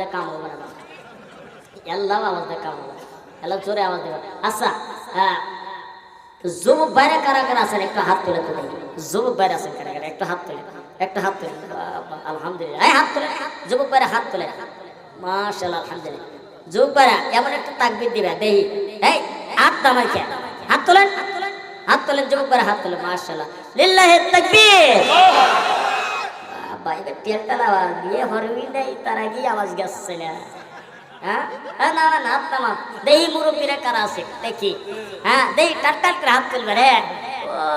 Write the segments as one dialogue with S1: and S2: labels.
S1: দিয়ে কাম হবে না আল্লাহ আওয়াজ দিয়ে কাম হবে। আল্লাহ জোরে আওয়াজ দেবে। আচ্ছা হ্যাঁ। যুবক বাইরে কারা কারা আছেন? একটু হাত তুলে তো দেখি। যুবক বাইরে আছেন কারা কারা? একটু হাত তুলে। একটা হাত তুলে। আলহামদুলিল্লাহ। হাত তুলে যুবক বাইরে হাত তুলে। মাশাআল্লাহ, আলহামদুলিল্লাহ। যুবক বাইরে এমন একটা তাকবির দিবে। দেখি। এই, হাত দামাই কে? হাত তোলেন? হাত তোলেন? যুবক বাইরে হাত তোলেন মাশাআল্লাহ। লিল্লাহি তাকবীর! বাবা এবার টেলটার আওয়াজ বিয়ে হরবি নাই তার আগেই আওয়াজ গেছে না। হ্যাঁ? হ্যাঁ, না না না হাত নামা দেহি মুরব্বীরা কারা আছে? দেখি। হ্যাঁ দেহি টান টান করে হাত তুলবে রে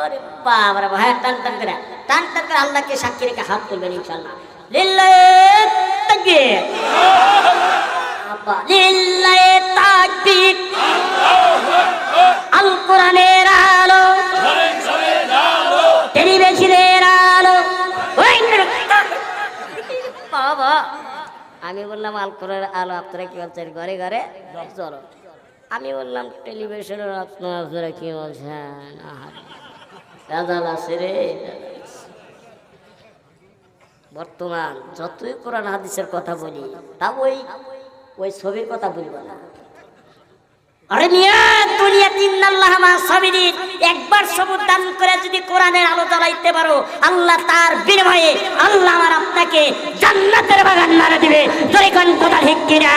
S1: ওরে বাবা রে হ্যাঁ টান টান করে। টান টান করে আল্লাহকে সাক্ষী রেখে হাত তুলবেন ইনশাল্লাহ লিল্লাহি তাকবীর আব্বা লিল্লাহি তাকবীর আল কোরআনের আমি বললাম, আল কোরআনের আলো আপনারা কি বলছেন? ঘরে ঘরে চলো। আমি বললাম, টেলিভিশনের আপনারা আপনারা কি বলছেন? দাদাল আছে রে বর্তমান যতই কোরআন হাদিসের কথা বলি তা ওই ওই ছবির কথা বলব না। আরে মিয়া দুনিয়া তিন আল্লাহ মা সাবিরিন একবার সবুর দান করে যদি কোরআনের আলো জ্বালাইতে পারো, আল্লাহ তার বিনিময়ে, আল্লাহ আমার জান্নাতের বাগান নাড়া দিবে। তোর এখন কথা ঠিক কিনা?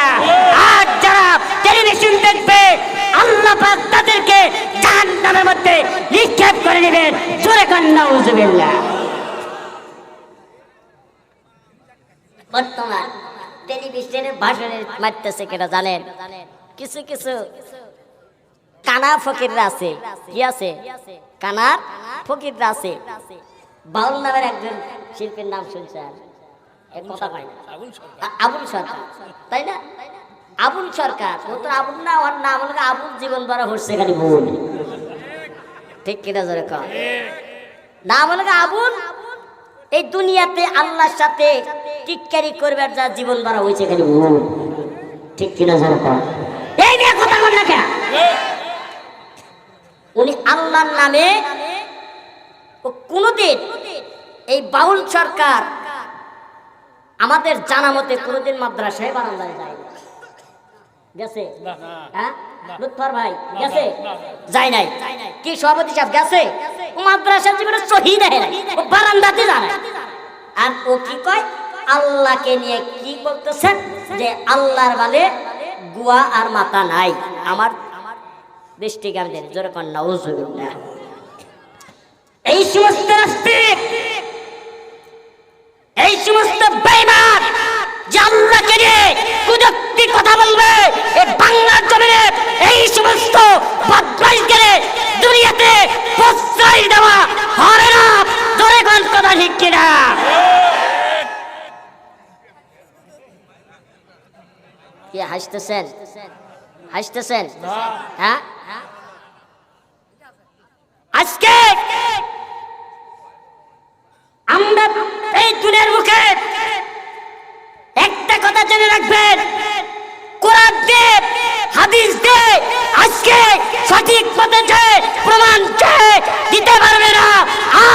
S1: আর যারা টেলিভিশন দেখবে, আল্লাহ পাক তাদেরকে জাহান্নামের মধ্যে নিক্ষেপ করে দিবেন জোরে কান্না উজুবিল্লাহ বর্তমান টেলিভিশনের ভাষণে মারতেছে কেটা জানেন? কিছু কিছু কানা ফকিররা আছে। কি আছে? কানার ফকিররা আছে। বাউল নামের একজন শিল্পীর নাম শুনছেন। কথা না। আবুল সরকার। তাই না? আবুল সরকার। ও তো আবুল না ওর নাম হলো আবুল জীবন বড় হচ্ছে খালি ভুল ঠিক কিনা জোরে কম নাম হলো আবুল এই দুনিয়াতে আল্লাহর সাথে টিটকারি করবার যা জীবন বাড়া হয়েছে খালি ভুল ঠিক কিনা জোরে কম এই নিয়ে কথা বল উনি আল্লাহর নামে কোনোদিন এই বাউল সরকার আমাদের জানা মতে কোনোদিন মাদ্রাসায় বারান্দায় যায় গেছে? হ্যাঁ? লুৎফর ভাই গেছে? যায় নাই। কি সভাপতি সাহেব গেছে? ও মাদ্রাসার জীবনে নাই। ও বারান্দাতে জানে আর ও কি কয়? আল্লাহকে নিয়ে কি বলতেছেন? যে আল্লাহর বালে গুয়া আর মাথা নাই। আমার দৃষ্টি গান দেন জোরে কন নাউজুবিল্লাহ। এই সমস্ত নাস্তিক এই সমস্ত বেঈমান যে আল্লাহকে নিয়ে কথা বলবে এই বাংলার জমিনে এই সমস্ত বদমাইশকে দুনিয়াতে প্রশ্রয় দেওয়া হবে না। জোরে কন কথা ঠিক কিনা? কি হাসতেছেন? হাসতেছেন? হ্যাঁ? আজকে আমরা এই দুনিয়ার মুখে একটা কথা জেনে রাখবেন। কোরআন দে হাদিস দে আজকে সঠিক পথে যে প্রমাণ দিতে পারবে না,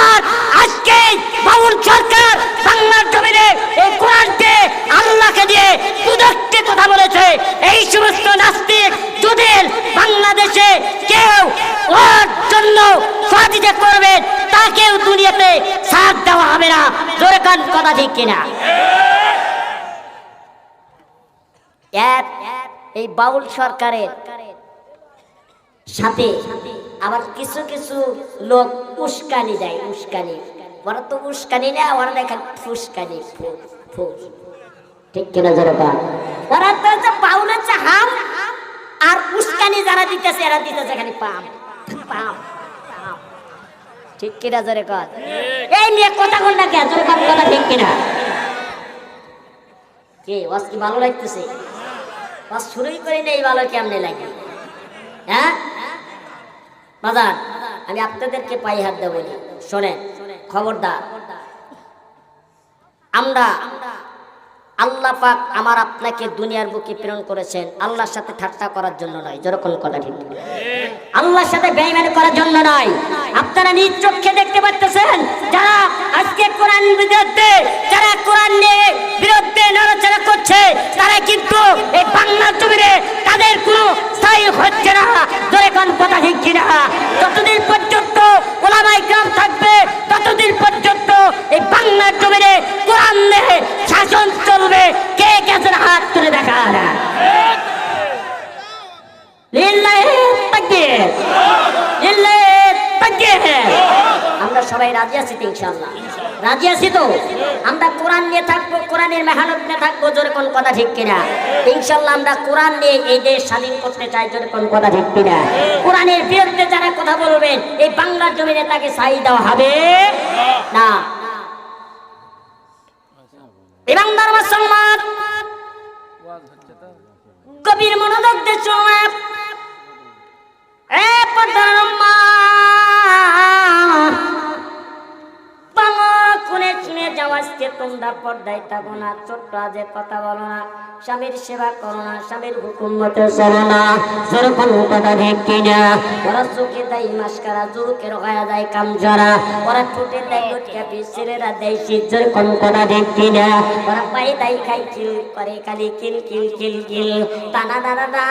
S1: আর আজকে বাবুল সরকার বাংলার জমিনে এই কোরআনকে আল্লাহকে দিয়ে কুদক্তি কথা বলেছে। এই সমস্ত নাস্তিক যদি বাংলাদেশে কেউ ওর জন্য সহযোগিতা করবেন তাকেও দুনিয়াতে সাথ দেওয়া হবে না। জোরে কান কথা ঠিক কিনা? এই বাউল সরকারের সাথে আবার কিছু কিছু লোক উস্কানি দেয়, উস্কানি। ওরা তো উস্কানি না, ওরা দেখেন ফুসকানি ঠিক কিনা জোরে কান? ওরা তো হচ্ছে বাউল হাম, আর উস্কানি যারা দিতেছে, এরা দিতেছে খালি পাম পাম। ঠিক কিনা জোরে কর? এই নিয়ে কথা বল না কে জোরে কথা ঠিক কিনা? কে ওয়াজ কি ভালো লাগতেছে? ওয়াজ শুরুই করি না এই ভালো কেমনে লাগে? হ্যাঁ? বাজার আমি আপনাদেরকে পায়ে হাত দেবো শোনেন, খবরদার। আমরা আল্লাহ পাক আমার আপনাকে দুনিয়ার বুকে প্রেরণ করেছেন। আল্লাহর সাথে ঠাট্টা করার জন্য নয়। যেরকম কথা ঠিক। আল্লাহর সাথে বেইমানি করার জন্য নয়। আপনারা নিজ চোখে দেখতে পাচ্ছেন যারা আজকে কোরআন বিরুদ্ধে, যারা কোরআন নিয়ে বিরুদ্ধে নড়াচড়া করছে, তারা কিন্তু এই বাংলার জমিনে তাদের কোনো স্থায়ী হচ্ছে না। ধরে কোন কথা ঠিক কিনা। যতদিন পর্যন্ত ওলামাই গ্রাম থাকবে, ততদিন পর্যন্ত এই বাংলার জমিনে কোরআন শাসন চলবে। কে গেছেন হাত তুলে দেখা না আমরা সবাই রাজি আছি তো ইনশাআল্লাহ। রাজি আছি তো? আমরা কোরআন নিয়ে থাকব, কোরআনের মেহনত নিয়ে থাকব জোরে কোন কথা ঠিক কিনা? ইনশাআল্লাহ আমরা কোরআন নিয়ে এই দেশ স্বাধীন করতে চাই জোরে কোন কথা ঠিক কিনা? কোরআনের বিরুদ্ধে যারা কথা বলবেন, এই বাংলার জমিনে তাকে সাই দেওয়া হবে না। গভীর মনোযোগ দিয়ে এ পদ্মার আজকে তোমরা পর্দায় থাকো না, ছোট্ট আজে কথা বলো না। স্বামীর সেবা করো না, স্বামীর হুকুম মতো চলো না। যেরকম কথা ঠিক কিনা, ওরা চোখে দেয় মাস্কারা যুবকের হয়ে যায় কাম জরা ওরা ঠোঁটে দেয় লটকা পিস, ছেলেরা দেয় শীত যেরকম কথা ঠিক কিনা, ওরা পায়ে দেয় খাই কিল করে খালি কিল কিল কিল কিল টানা দাদা না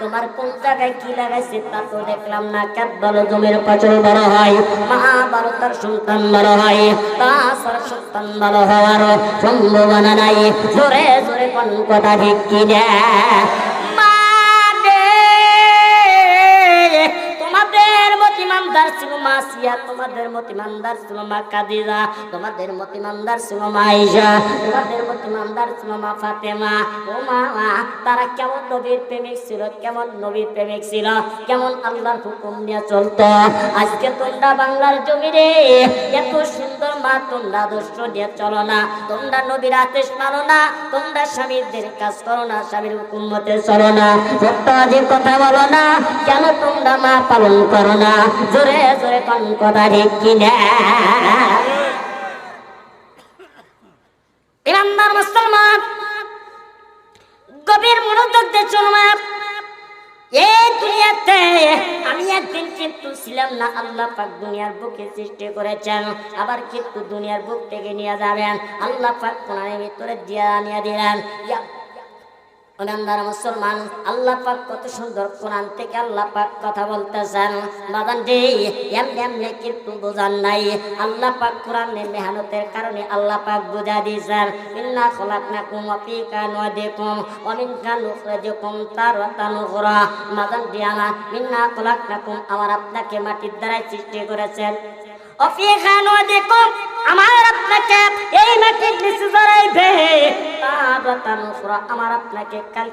S1: তোমার কোন জায়গায় কি লাগাইছে তা তো দেখলাম না। কাত বলো জমির পাচল বড় হয়, মহাভারতের সন্তান বড় হয়, তাছাড়া সন্তান বড় হওয়ার সম্ভাবনা নাই। জোরে জোরে কোন কথা ছিল সিয়া, তোমাদের মতিমানদার ছিল মা কাদিজা, তোমাদের মতিমানদার ছিল মা তোমাদের মতিমানদার ছিল মা ফাতেমা। ও মা তারা কেমন নবীর প্রেমিক ছিল, কেমন নবীর প্রেমিক ছিল, কেমন আল্লাহর হুকুম নিয়ে চলতো। আজকে তোমরা বাংলার জমিরে এত সুন্দর মা, তোমরা দুষ্ট দিয়ে চলো না। তোমরা নবীর আদেশ মানো না। তোমরা স্বামীদের কাজ করো না, স্বামীর হুকুম মতে চলো না। সত্য যে কথা বলো না, কেন তোমরা মা পালন করো না? জোরে জোরে কোন। কথা ইমানদার মুসলমান, গভীর মনোযোগ দিয়ে চলবে এই দুনিয়াতে আমি একদিন কিন্তু ছিলাম না, আল্লাহ পাক দুনিয়ার বুকে সৃষ্টি করেছেন। আবার কিন্তু দুনিয়ার বুক থেকে নিয়ে যাবেন। আল্লাহ পাক কোরআনের ভিতরে দিয়া নিয়ে দিলেন। মুসলমান, আল্লাহ পাক কত সুন্দর কোরআন থেকে আল্লাহ পাক কথা বলতেছেন। কিন্তু বোঝান নাই। আল্লাহ পাক কোরআনের মেহনতের কারণে আল্লাহ পাক বুঝা দিয়েছেন, ইন্না মিন কানুখরাজিকুম তারাতান উখরা। মাদান দিয়ানা মিন্না খলাকনাকুম, আমার আপনাকে মাটির দ্বারাই সৃষ্টি করেছেন। আমার আপনাকে এই নিচে আমার আপনাকে কাল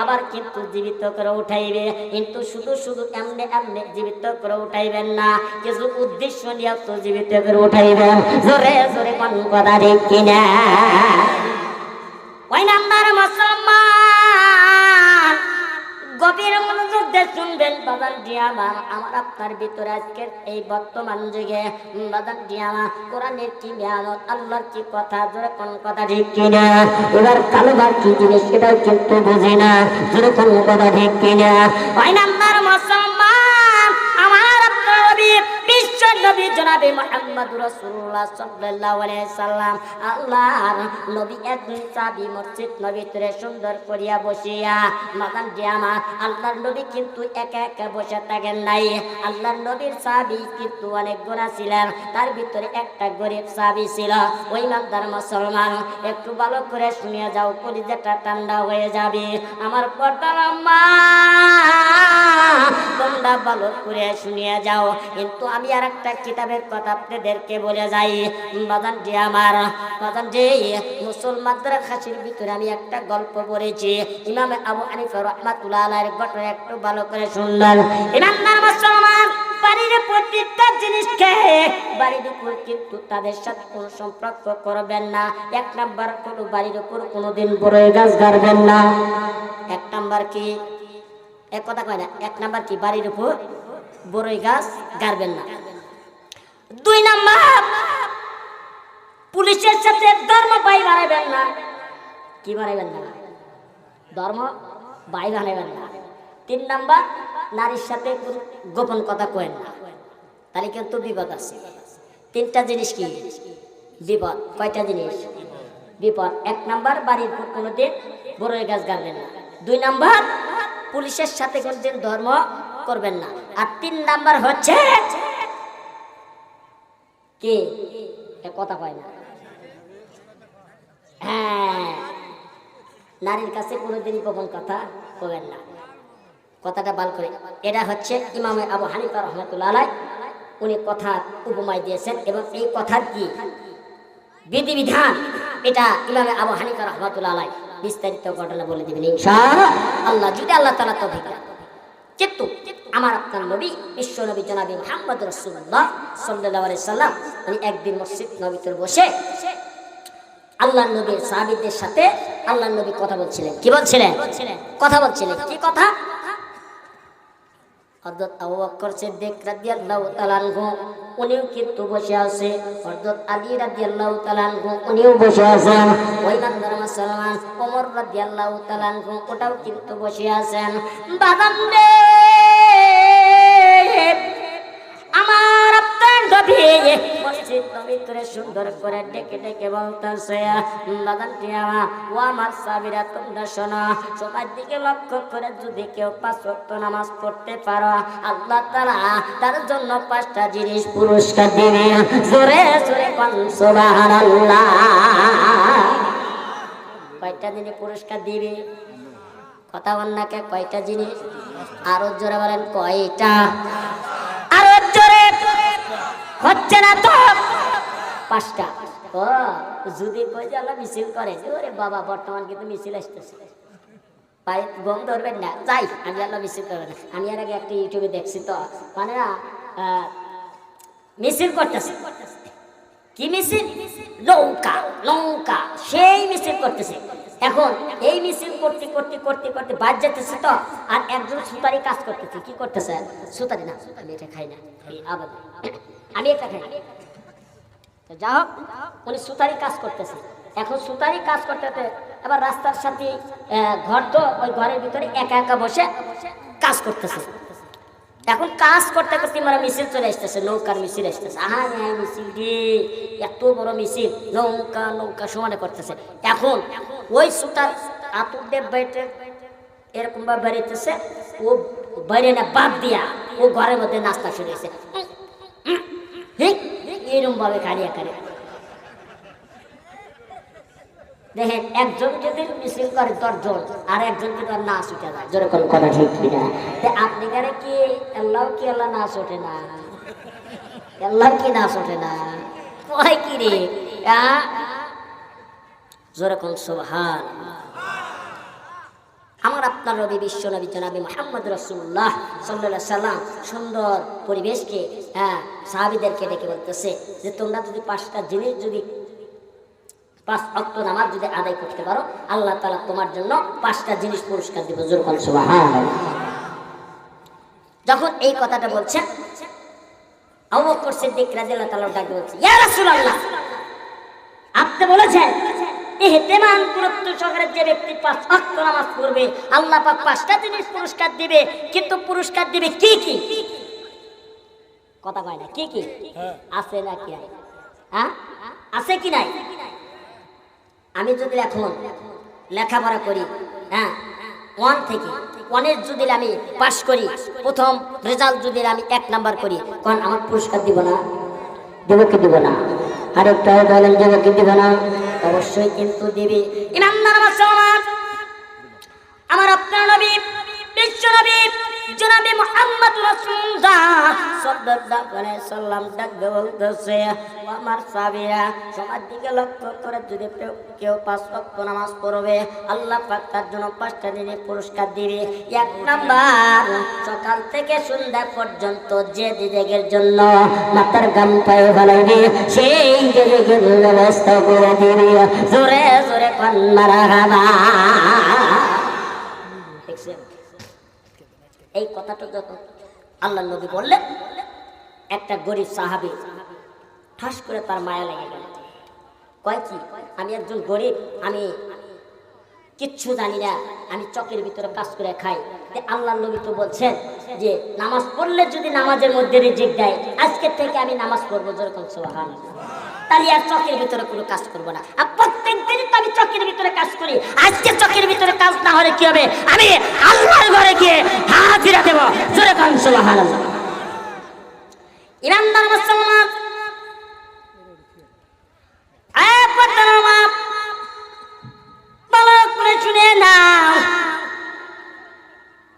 S1: আবার কিন্তু জীবিত করে উঠাইবে। কিন্তু শুধু শুধু এমনি এমনি জীবিত করে উঠাইবেন না, কিছু উদ্দেশ্য নিয়ে তো জীবিত করে উঠাইবেন। জোরে জোরে কোন কথা কিনা? ওই নাম্বার মুসলমান। গভীর মনোযোগ দিয়ে শুনবেন বাদান ডিয়ামা আমার আপনার ভিতরে এই বর্তমান যুগে বাদান ডিয়ামা কোরআনের কি মেয়ানত আল্লাহর কি কথা জোরে কোন কথা ঠিক কিনা, এবার কালোবার কি জিনিস, সেটাও কিন্তু বুঝি না কোন কথা ঠিক কিনা। আমার নবী সুন্দর করিয়া বসিয়া ডিয়ামা আল্লাহর নবী কিন্তু একা একা বসে থাকেন নাই। আল্লাহর নবীর কিন্তু অনেক ছিলেন, তার ভিতরে একটা গরিব চাবি ছিল, ওই মাদার মুসলমান। একটু ভালো করে শুনিয়ে যাও, কলিজাটা ঠান্ডা হয়ে যাবে। আমার পর্দার মা তোমরা ভালো করে শুনিয়ে যাও। কিন্তু আমি আর একটা কিতাবের কথা আপনাদেরকে বলে যাই। বাদানটি আমার বাদানটি মুসলমানদের খাসির ভিতরে আমি একটা গল্প পড়েছি। ইমাম আবু হানিফা রহমাতুল্লাহ ঘটনা একটু ভালো করে শুনলেন। ইমানদার মুসলমান তাদের সাথে কোনো সম্পর্ক করবেন না। এক নাম্বার বাড়ির উপর বড় গাছ কি? এক কথা কয় না, এক নাম্বার কি? বাড়ির উপর বড়ই গাছ গাড়বেন না। দুই নাম্বার, পুলিশের সাথে ধর্ম পাই বাড়াবেন না। কি বানাইবেন না? ধর্ম বাই বানাইবেন না। তিন নাম্বার, নারীর সাথে গোপন কথা কয়েন না। তাহলে কিন্তু বিপদ আছে। তিনটা জিনিস কি? বিপদ। কয়টা জিনিস? বিপদ। এক নাম্বার, বাড়ির কোনোদিন বড়ই গাছ গাড়বেন না। দুই নাম্বার, পুলিশের সাথে কোনোদিন ধর্ম করবেন না। আর তিন নাম্বার হচ্ছে কি? কথা কয় না। হ্যাঁ। নারীর কাছে কোনোদিন গোপন কথা কবেন না। কথাটা বাল করে। এটা হচ্ছে ইমামে আবু হানিফা রহমতুল্লাহ উনি কথার উপমায় দিয়েছেন এবং এই কথার কি? বিধিবিধান। এটা ইমামে আবু হানিফা রহমতুল্লাহ বিস্তারিত ঘটনা বলে দিবেন ইনশা আল্লাহ যদি আল্লাহ তালা তো কিন্তু আমার আপনার নবী, বিশ্ব নবী জনাবি মোহাম্মদ রসুল্লাহ সাল্লাহ সাল্লাম, উনি একদিন মসজিদ নবীতর বসে আল্লাহ নবীর সাহাবিদের সাথে আল্লাহ নবী কথা বলছিলেন। কি বলছিলেন? কথা বলছিলেন। কি কথা? বসে আছেন ওটাও কিন্তু বসে আছেন। বাদাম সুন্দর করে সাবিরা দিকে লক্ষ্য করে যদি কেউ পাঁচ নামাজ পড়তে পারো তার জন্য পাঁচটা জিনিস পুরস্কার দিবে। কয়টা দিনে পুরস্কার দিবে? কথা বন্যাকে কয়টা জিনিস? আরও জোরে বলেন, কয়টা? হচ্ছে না তো? পাঁচটা। ও, যদি কই যে আল্লাহ মিছিল করে, ওরে বাবা, বর্তমান কিন্তু মিছিল আসতেছে। পায়ে গম ধরবেন না। যাই, আমি আল্লাহ মিছিল করবে না। আমি আর আগে একটা ইউটিউবে দেখছি তো। মানে না মিছিল করতেছে। কি মিছিল? লঙ্কা লঙ্কা। সেই মিছিল করতেছে। এখন এই মিছিল করতে করতে করতে করতে বাদ যেতেছে তো। আর একজন সুতারি কাজ করতেছে। কি করতেছে? সুতারি না, আমি এটা খাই না আবার আমি এটা খাই যা হোক, উনি সুতারি কাজ করতেছে। এখন সুতারি কাজ করতে আবার রাস্তার সাথে ঘর তো ওই ঘরের ভিতরে একা একা বসে কাজ করতেছে। এখন কাজ করতে করতে মানে মিছিল চলে আসতেছে, নৌকার মিছিল আসতেছে। আহা হ্যাঁ মিছিল রে, এত বড় মিছিল নৌকা নৌকা সমানে করতেছে। এখন ওই সুতার আতুর দেব বাইটে এরকম ভাবে বেরিয়েছে ও বাইরে না বাদ দিয়া ও ঘরের মধ্যে নাস্তা শুরু হয়েছে। এরকম ভাবে কারিয়া কারিয়া দেখেন, একজন যদি মিছিল করে দশজন, আর একজন যদি নাচ উঠে যায় যেরকম কথা ঠিক কিনা? আপনি কারে কি, আল্লাহ কি আল্লাহ নাচ ওঠে না? আল্লাহ কি নাচ ওঠে না? কয় কি রে? যেরকম সোহান আমার আপনার রবি বিশ্ব নবী জনাবি মোহাম্মদ রসুল্লাহ সাল্লাহ সাল্লাম সুন্দর পরিবেশকে হ্যাঁ সাহাবিদেরকে ডেকে বলতেছে যে তোমরা যদি পাঁচটা জিনিস যদি পাঁচ অক্ট নামাজ যদি আদায় করতে পারো, আল্লাহ তালা তোমার জন্য পাঁচটা জিনিস পুরস্কার দিব। সুবহান যখন এই কথাটা বলছেন, আবু বকর সিদ্দিক রাদিয়াল্লাহু তাআলা ডাক বলছে আপনি বলেছেন ইহতেমান গুরুত্ব সহকারে যে ব্যক্তি পাঁচ অক্ট নামাজ পড়বে আল্লাহ পাক পাঁচটা জিনিস পুরস্কার দিবে কিন্তু পুরস্কার দিবে কি কি? কথা কয় না কি কি? আছে না কি হ্যাঁ আছে কি নাই? আমি যদি এখন লেখাপড়া করি হ্যাঁ ওয়ান থেকে ওয়ানের যদি আমি পাশ করি প্রথম রেজাল্ট যদি আমি এক নাম্বার করি কারণ আমার পুরস্কার দিব না? দেব কি দিব না? আরেকটা বলেন দেব কি দিব না? অবশ্যই কিন্তু দেবে। ইমানদার আমার আপনার নবী বিশ্ব নবী। জনাবি মোহাম্মদ রাসূলুল্লাহ সাল্লাল্লাহু আলাইহি সাল্লাম ডাক বলতেছে আমার সাহাবীরা, সবার দিকে লক্ষ্য করে যদি কেউ পাঁচ ওয়াক্ত নামাজ পড়বে, আল্লাহ পাক তার জন্য পাঁচটা দিনে পুরস্কার দিবে। এক নাম্বার, সকাল থেকে সন্ধ্যা পর্যন্ত যে দিদিগের জন্য মাথার গাম পায়ে ফেলাইবে, সেই দিদিগের ব্যবস্থা করে দিবে। জোরে জোরে কন্যারা এই কথাটা যখন আল্লাহ নবী বললেন, একটা গরিব সাহাবি ঠাস করে তার মায়া লেগে গেল। কয় কি, আমি একজন গরিব, আমি কিচ্ছু জানি না, আমি চকের ভিতরে কাজ করে খাই। আল্লাহ নবী তো বলছেন যে, নামাজ পড়লে যদি নামাজের মধ্যে রিজিক দেয় আজকের থেকে আমি নামাজ পড়ব, যেরকম সোহান তাহলে আর চকের ভিতরে কোনো কাজ করব না। আর প্রত্যেক তো আমি চকের ভিতরে কাজ করি। আজকে চকের ভিতরে কাজ না হলে কি হবে? আমি আল্লাহর ঘরে গিয়ে সোহান ইমানদার মুসলমান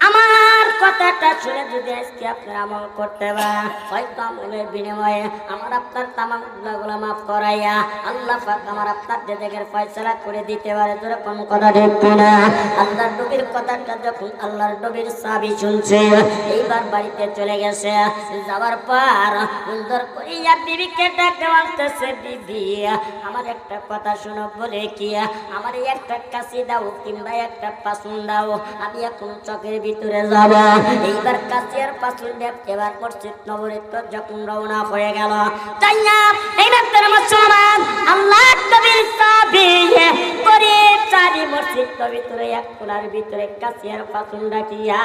S1: আমার কথাটা শুনে যদি আজকে আপনার আমল করতে হয়তো আমলের বিনিময়ে আমার আপনার মাফ করাইয়া আল্লাহ পাক আমার আপনার জেদেগের ফয়সালা করে দিতে পারে। যেরকম কথা কিনা আল্লাহর কথাটা যখন আল্লাহর সাবি শুনছে, এইবার বাড়িতে চলে গেছে। যাওয়ার পর সুন্দর করিয়া বিবিকে ডাকতে বিবি, আমার একটা কথা শোনো, বলে কি? আমার একটা কাশি দাও কিংবা একটা পাসুন দাও, আমি এখন চকের ভিতরে যাব। এইবার কাশিয়ার পাসুন দেব এবার মসজিদ নবরিত যখন রওনা হয়ে গেল। তাই না এইবার তোর মুসলমান আল্লাহ কবির করে চারি মসজিদ ভিতরে এক কোনার ভিতরে কাশি আর পাসুন রাখিয়া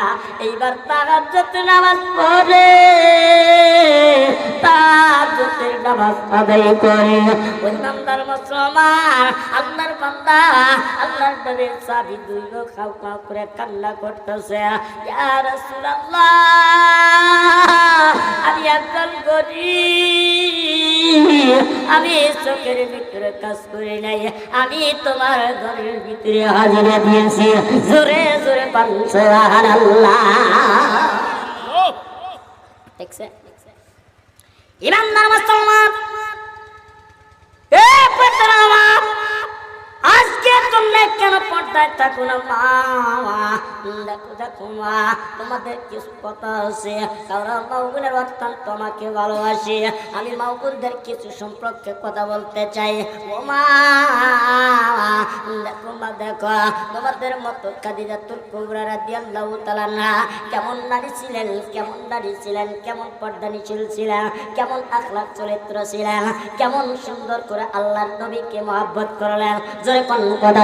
S1: এইবার তাহাজ্জুদ নামাজ পড়ে। তাহাজ্জুদের নামাজ আদায় করে। ওই বান্দার মুসলমান, আল্লাহর বান্দা, আল্লাহর নবীর সাবি দুই লোক খাও খাও করে কান্না করতেছে। ইয়া রাসূলুল্লাহ, আমি একজন গরিব। আমি চোখের ভিতরে কাজ করি নাই, আমি তোমার ঘরের ভিতরে হাজিরা দিয়েছি। জোরে জোরে পান, সুবহানাল্লাহ। দেখছে তোমরা কেন পর্দায় থাকো না মা? দেখো দেখো মা, তোমাদের কিছু কথা আছে। কারণ মাউগুনের অত্যন্ত তোমাকে ভালোবাসি। আমি মাউগুনদের কিছু সম্পর্কে কথা বলতে চাই। ও মা, দেখো মা, দেখো, তোমাদের মতো কাদিজাতুল কুবরা রাদিয়াল্লাহু তাআলা না কেমন নারী ছিলেন, কেমন নারী ছিলেন, কেমন পর্দানিশীল ছিলেন, কেমন আখলাক চরিত্র ছিলেন, কেমন সুন্দর করে আল্লাহর নবীকে মহাব্বত করলেন। জয় কোন কথা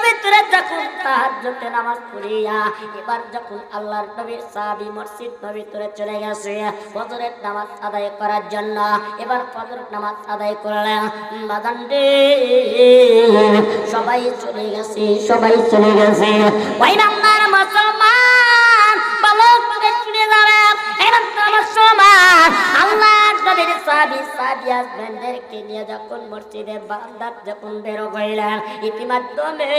S1: নবীতে যখন তাহাজ্জুদে নামাজ পড়িয়া, এবার যখন আল্লাহর নবীর সাহাবী মসজিদ নবীতে চলে গেছে, ফজরের নামাজ আদায় করার জন্য, এবার ফজরের নামাজ আদায় করলেন। বাজান সবাই চলে গেছে, সবাই চলে গেছে। ওই বান্দার মুসলমান ভালো করে শুনে যাবে। এবার তো মুসলমান, আল্লাহ নবীর সাহাবী সাহাবী হাজবেন্ডদেরকে নিয়ে যখন মসজিদে বান্দার যখন বেরো হইলেন, ইতিমাধ্যমে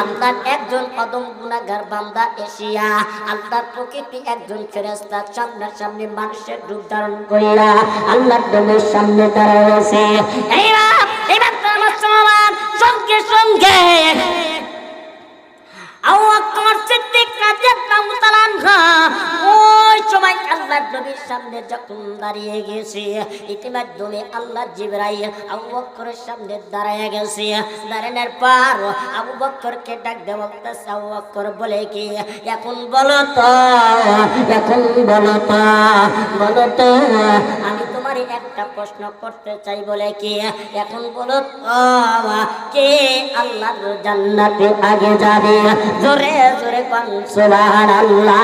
S1: আল্লাহ একজন অদম গুনাগার বান্দা এসিয়া, আল্লাহ প্রকৃতি একজন ফেরেস্তা সামনের সামনে মানুষের রূপ ধারণ করিয়া আল্লাহ নবীর সামনে দাঁড়াইছে এইবার এইবার মুসলমান সঙ্গে। সঙ্গে আল্লাহর সিদ্দিক রাদিয়াল্লাহু তাআলা আনহা ওই সময় সামনে যখন দাঁড়িয়ে গেছে ইতিমধ্যে আল্লাহ জিবরাইল আবু বকরের সামনে দাঁড়ায় গেছে। দাঁড়ানোর পর আবু বকরকে ডাক দে বলতেছে বলে কি, এখন বলো এখন বলো তো আমি তোমার একটা প্রশ্ন করতে চাই বলে কি? এখন বলো কে আল্লাহর জান্নাতে আগে যাবে? জোরে জোরে কোন, সুবহানাল্লাহ।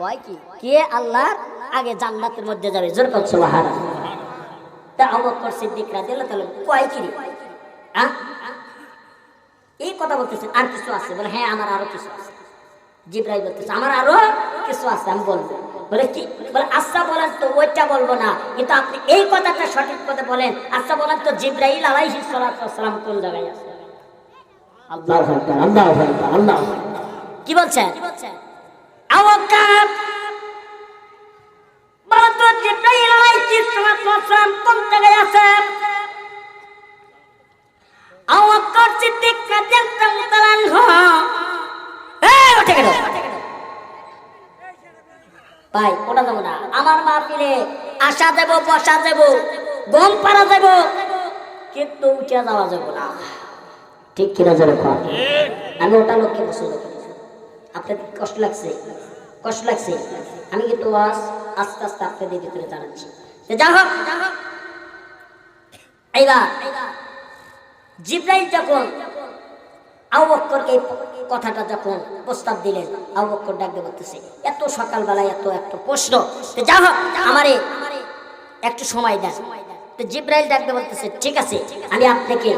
S1: কয় কি? কে আল্লাহ আগে জান্নাতের মধ্যে যাবে? জোরে কোন তা আবু বকর সিদ্দিক রাদিয়াল্লাহু তাআলা কয় কি এই কথা বলতেছেন আর কিছু আছে? বলে হ্যাঁ আমার আরও কিছু আছে। জিব্রাইল বলতেছে, আমার আরও কিছু আছে, আমি বলব। বলে কি? বলে আচ্ছা বলেন তো ওইটা বলব না। কিন্তু আপনি এই কথাটা সঠিক কথা বলেন। আচ্ছা বলেন তো জিব্রাহিল আলাইহি সালাম কোন জায়গায় আছে? কি বলছেন? গেল। না। আমার মাহফিলে আসা দেব, বসা দেব, গম পারা দেব, কিন্তু উঠে যাওয়া যাব না। ঠিক কিনা যাবে আমি ওটা লোককে পছন্দ করি না। আপনাদের কষ্ট লাগছে? কষ্ট লাগছে? আমি কিন্তু আজ আস্তে আস্তে আপনাদের ভিতরে জানাচ্ছি তো যা হোক। এইবার জিব্রাইল যখন আবু বক্করকে এই কথাটা যখন প্রস্তাব দিলেন, আবু বক্কর ডাকতে বলতেছে, এত সকালবেলায় এত একটা প্রশ্ন। যা হোক, আমারে একটু সময় দেন। তো জিব্রাইল ডাকতে বলতেছে, ঠিক আছে, আমি আপনাকে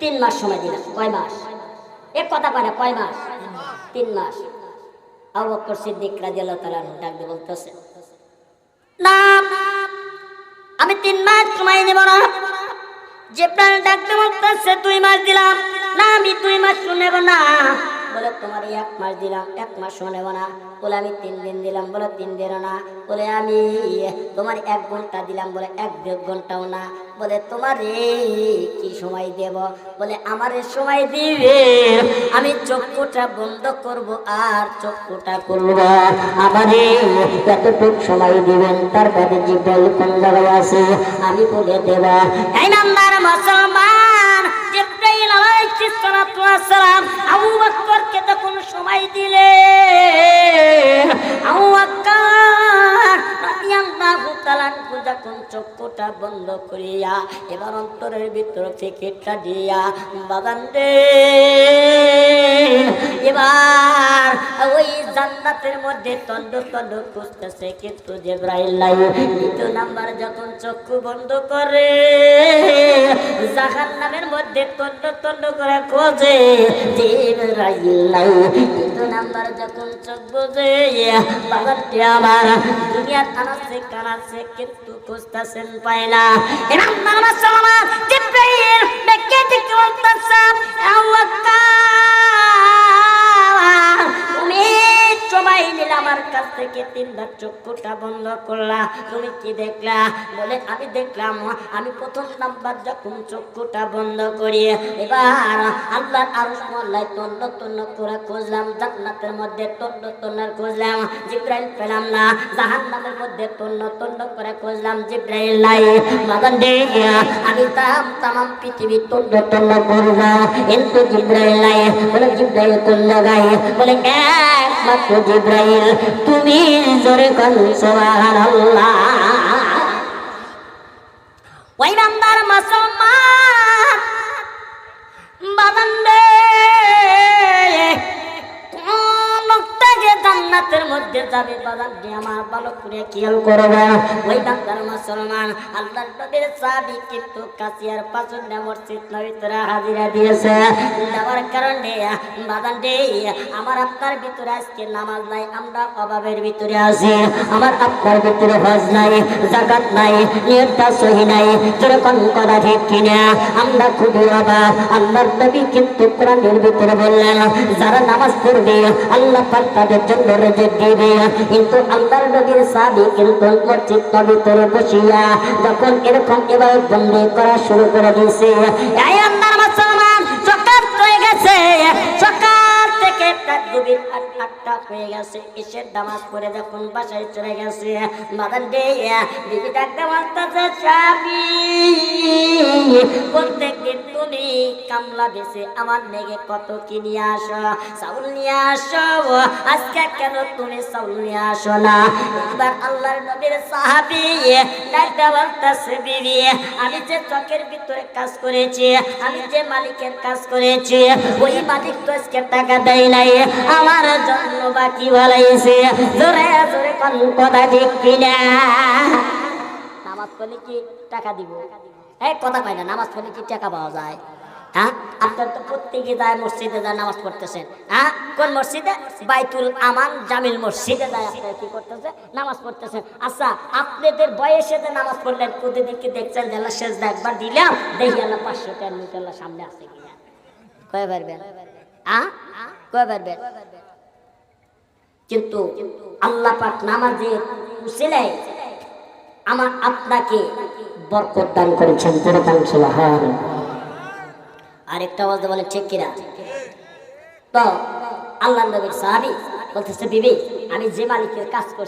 S1: তিন মাস সময় দিলাম। কয় মাস? এক কথা পারে কয় মাস? তিন মাস। আবু বক্কর সিদ্দিক রাদিয়াল্লাহু তাআলা ডাকতে বলতেছে, না, আমি তিন মাস সময় নেব না। জিব্রাইল ডাকতে বলতেছে, দুই মাস দিলাম। না, আমি দুই মাস না। বলে, তোমার এক মাস দিলাম, এক না। বলে, আমি তিন দিন দিলাম। বলে, তিন না। বলে, আমি তোমার এক ঘণ্টা দিলাম। বলে, এক দেড় ঘন্টাও না। বলে, তোমার কি সময় দেব? বলে, আমার সময় দিবে, আমি চক্ষুটা বন্ধ করব আর চক্ষুটা করব আমারে এতটুক সময় দিবেন, তার কাছে জিব্রাইল কোন জায়গায় আছে? আমি বলে দেব। নাম্বার জিব্রাইল আলাইহিস সময় দিলে। বকর যখন চক্ষুটা বন্ধ করিয়া, এবার অন্তরের ভিতর দিয়া বাগান এবার ওই জান্নাতের মধ্যে খুঁজতেছে কিন্তু দ্বিতীয় নাম্বার যখন চক্ষু বন্ধ করে জাহান নামের মধ্যে তন্ড তন্ড করে খোঁজে জেব্রাইল নাই। দ্বিতীয় নাম্বার যখন চোখ বুঝে বাগানটি আমার দুনিয়ার কানাচ্ছে কিন্তু খুঁজতেছেন পাইলা না এরকম নামাজ সালাম জিব্রাইল আল্লাহ তুমি সময় নিলে আমার কাছ থেকে তিনবার চক্ষুটা বন্ধ করলা। তুমি কি দেখলা? বলে, আমি দেখলাম। আমি প্রথম নাম্বার যখন চক্ষুটা বন্ধ করি, এবার আল্লাহর আরশ মহল্লায় তন্ন তন্ন করে খুঁজলাম, জান্নাতের মধ্যে তন্ন তন্ন খুঁজলাম, জিব্রাইল পেলাম না, জাহান্নামের মধ্যে তন্ন তন্ন করে খুঁজলাম, জিব্রাইল নাই। আমি তাম তামাম পৃথিবী তন্ন তন্ন করলাম, কিন্তু জিব্রাইল নাই। বলে, জিব্রাইল কোন জায়গায়? বলে, একমাত্র জিব্রাইল তুমি জোরে কন সুবহানাল্লাহ। ওই বান্দার মুসলমান বাদান রে লোকটাকে জান্নাতের মধ্যে যাবে আমার ভালো করে খেয়াল করবে। ওই মুসলমান নবীর কিন্তু হাজিরা দিয়েছে। দেওয়ার কারণে আমার আপনার ভিতরে আজকে নামাজ নাই, আমরা অভাবের ভিতরে আছি। আমার আপনার ভিতরে হজ নাই, জাকাত নাই, নিয়তটা সহি নাই যেরকম ঠিক কিনা? আমরা খুবই অভাব আল্লাহর নবী কিন্তু কোরআনের ভিতরে বললেন, যারা নামাজ পড়বে, আল্লাহ পাক তাদের জন্য রেজেক দিবে কিন্তু আমার নবীর সাবি কিন্তু মসজিদ ভিতরে বসিয়া যখন এরকম এবার বন্দি করা শুরু করে দিয়েছে। গভীর আটটা হয়ে গেছে যখন বাসায় চলে গেছে মাদান তুমি কামলা বেছে আমার নেগে কত কি নিয়ে চাউল নিয়ে আজকে কেন তুমি চাউল নিয়ে আসো না? এবার আল্লাহর নবীর সাহাবি বিবি আমি যে চকের ভিতরে কাজ করেছি, আমি যে মালিকের কাজ করেছি, ওই মালিক তো আজকে টাকা দেয় নাই। আমার জন্য বাকি বলাইছে জোরে জোরে কোন কথা ঠিক কিনা? নামাজ পড়লে কি টাকা দিব? এই কথা কয় না, নামাজ পড়লে কি টাকা পাওয়া যায়? হ্যাঁ? আপনার তো প্রত্যেকে যায় মসজিদে যায় নামাজ পড়তেছেন। হ্যাঁ? কোন মসজিদে? বাইতুল আমান জামিল মসজিদে যায় আপনারা কি করতেছে নামাজ পড়তেছেন। আচ্ছা আপনাদের বয়সে যে নামাজ পড়লেন প্রতিদিন কি দেখছেন যে আল্লাহ শেষ একবার দিলাম, দেখি আল্লাহ পাঁচশো টাকা সামনে আসছে কিনা। কয়ে পারবেন? হ্যাঁ কিন্তু আল্লাহ পাক নামাজের উসিলায় আমার আপনাকে বরকত দান করেছেন। যেরকম সুবহান আরেকটা বলতে বলেন, ঠিক কিনা? তো, আল্লাহ নবীর সাহাবি বলতেছে, বিবি, আমি যে মালিকের কাজ করছি